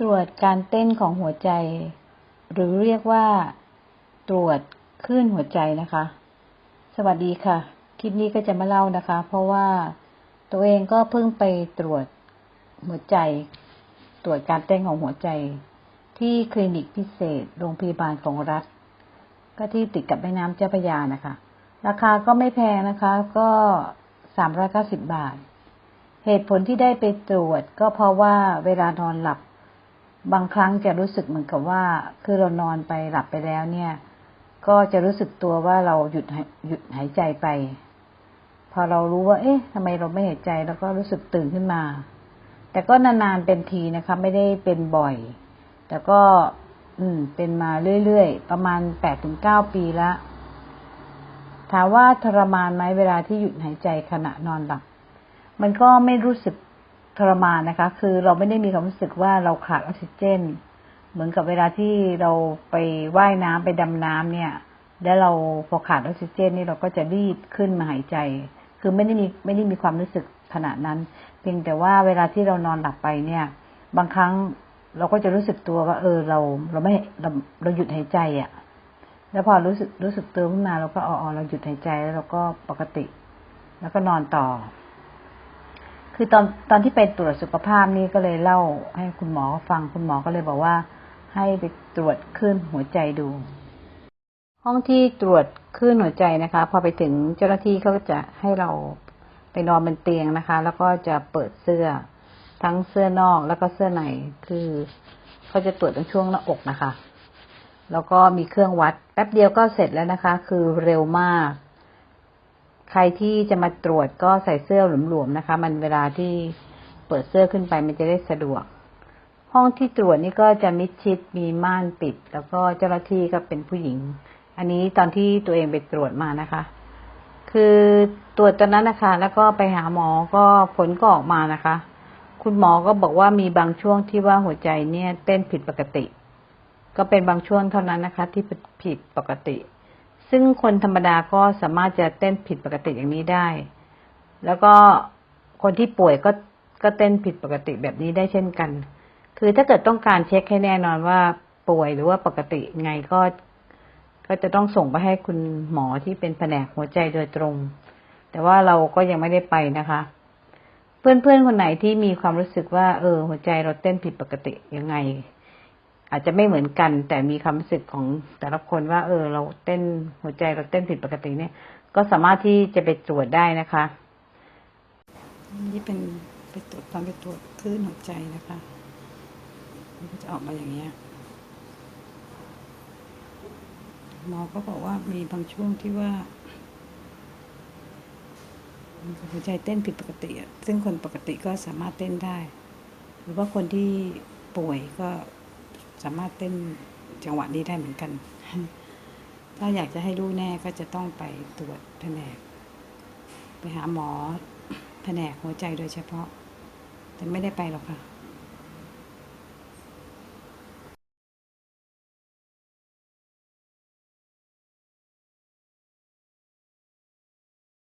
ตรวจการเต้นของหัวใจ หรือเรียกว่าตรวจคลื่นหัวใจนะคะ สวัสดีค่ะ คลิปนี้ก็จะมาเล่านะคะ เพราะว่าตัวเองก็เพิ่งไปตรวจหัวใจ ตรวจการเต้นของหัวใจ ที่คลินิกพิเศษ โรงพยาบาลของรัฐ ก็ที่ติดกับแม่น้ำเจ้าพระยานะคะ ราคาก็ไม่แพงนะคะ ก็สามร้อยเก้าสิบบาท เหตุผลที่ได้ไปตรวจก็เพราะว่าเวลานอนหลับ บางครั้งจะรู้สึกเหมือนกับว่า คือเรานอนไปหลับไปแล้วเนี่ย ก็จะรู้สึกตัวว่าเราหยุดหยหยุดหายใจไป พอเรารู้ว่า เอ๊ะทำไมเราไม่หายใจแล้วก็รู้สึกตื่นขึ้นมา แต่ก็นานๆเป็นทีนะคะ ไม่ได้เป็นบ่อย แต่ก็ อืม เป็นมาเรื่อยๆ ประมาณแปดถึงเก้าปีละถามว่าทรมานไหมเวลาที่หยุดหายใจขณะนอนหลับ มันก็ไม่รู้สึก ทรมานนะคะ คือเราไม่ได้มีความรู้สึกว่าเราขาดออกซิเจน เหมือนกับเวลาที่เราไปว่ายน้ำไปดำน้ำเนี่ย แล้วเราพอขาดออกซิเจนนี่เราก็จะรีบขึ้นมาหายใจ คือไม่ได้มีไม่ได้มีความรู้สึกขนาดนั้น เพียงแต่ว่าเวลาที่เรานอนหลับไปเนี่ย บางครั้งเราก็จะรู้สึกตัวว่า เออเราเราไม่เราเราหยุดหายใจอะ่ะ แล้วพอรู้สึกรู้สึกตัวขึ้นมาเราก็อ๋อเราหยุดหายใจแล้วเราก็ปกติ แล้วก็นอนต่อ คือตอนตอนที่ไปตรวจสุขภาพนี่ก็เลยเล่า ให้คุณหมอฟังคุณหมอก็เลยบอกว่า ให้ไปตรวจคลื่นหัวใจดู ห้องที่ตรวจคลื่นหัวใจนะคะ พอไปถึงเจ้าหน้าที่เขาก็จะให้เราไปนอนบนเตียงนะคะ แล้วก็จะเปิดเสื้อทั้งเสื้อนอกแล้วก็เสื้อในคือเขาจะตรวจตรงช่วงหน้าอกนะคะ แล้วก็มีเครื่องวัด แป๊บเดียวก็เสร็จแล้วนะคะ คือเร็วมาก ใครที่จะมาตรวจก็ใส่เสื้อหลวมๆนะคะ มันเวลาที่เปิดเสื้อขึ้นไปมันจะได้สะดวก ห้องที่ตรวจนี่ก็จะมิดชิดมีม่านปิด แล้วก็เจ้าหน้าที่ก็เป็นผู้หญิง อันนี้ตอนที่ตัวเองไปตรวจมานะคะ คือตรวจตอนนั้นนะคะ แล้วก็ไปหาหมอก็ผลก็ออกมานะคะ คุณหมอก็บอกว่ามีบางช่วงที่ว่าหัวใจเนี่ย เต้นผิดปกติ ก็เป็นบางช่วงเท่านั้นนะคะ ที่ผิดปกติ ซึ่งคนธรรมดาก็สามารถจะเต้นผิดปกติอย่างนี้ได้ แล้วก็คนที่ป่วยก็ก็เต้นผิดปกติแบบนี้ได้เช่นกัน คือถ้าเกิดต้องการเช็คให้แน่นอนว่าป่วยหรือว่าปกติไงก็ ก็จะต้องส่งไปให้คุณหมอที่เป็นแผนกหัวใจโดยตรง แต่ว่าเราก็ยังไม่ได้ไปนะคะ เพื่อนๆคนไหนที่มีความรู้สึกว่า เออ หัวใจเราเต้นผิดปกติยังไง อาจจะไม่เหมือนกัน แต่มีความรู้สึกของแต่ละคนว่า เออ เราเต้นหัวใจเราเต้นผิดปกติเนี่ย ก็สามารถที่จะไปตรวจได้นะคะ นี่เป็นไปตรวจตอนไปตรวจคลื่นหัวใจนะคะมันก็จะออกมาอย่างเงี้ยหมอก็บอกว่ามีบางช่วงที่ว่าหัวใจเต้นผิดปกติอะซึ่งคนปกติก็สามารถเต้นได้ หรือว่าคนที่ป่วยก็ สามารถเต้นจังหวะนี้ได้เหมือนกัน ถ้าอยากจะให้รู้แน่ก็จะต้องไปตรวจแผนก ไปหาหมอแผนกหัวใจโดยเฉพาะ แต่ไม่ได้ไปหรอกค่ะ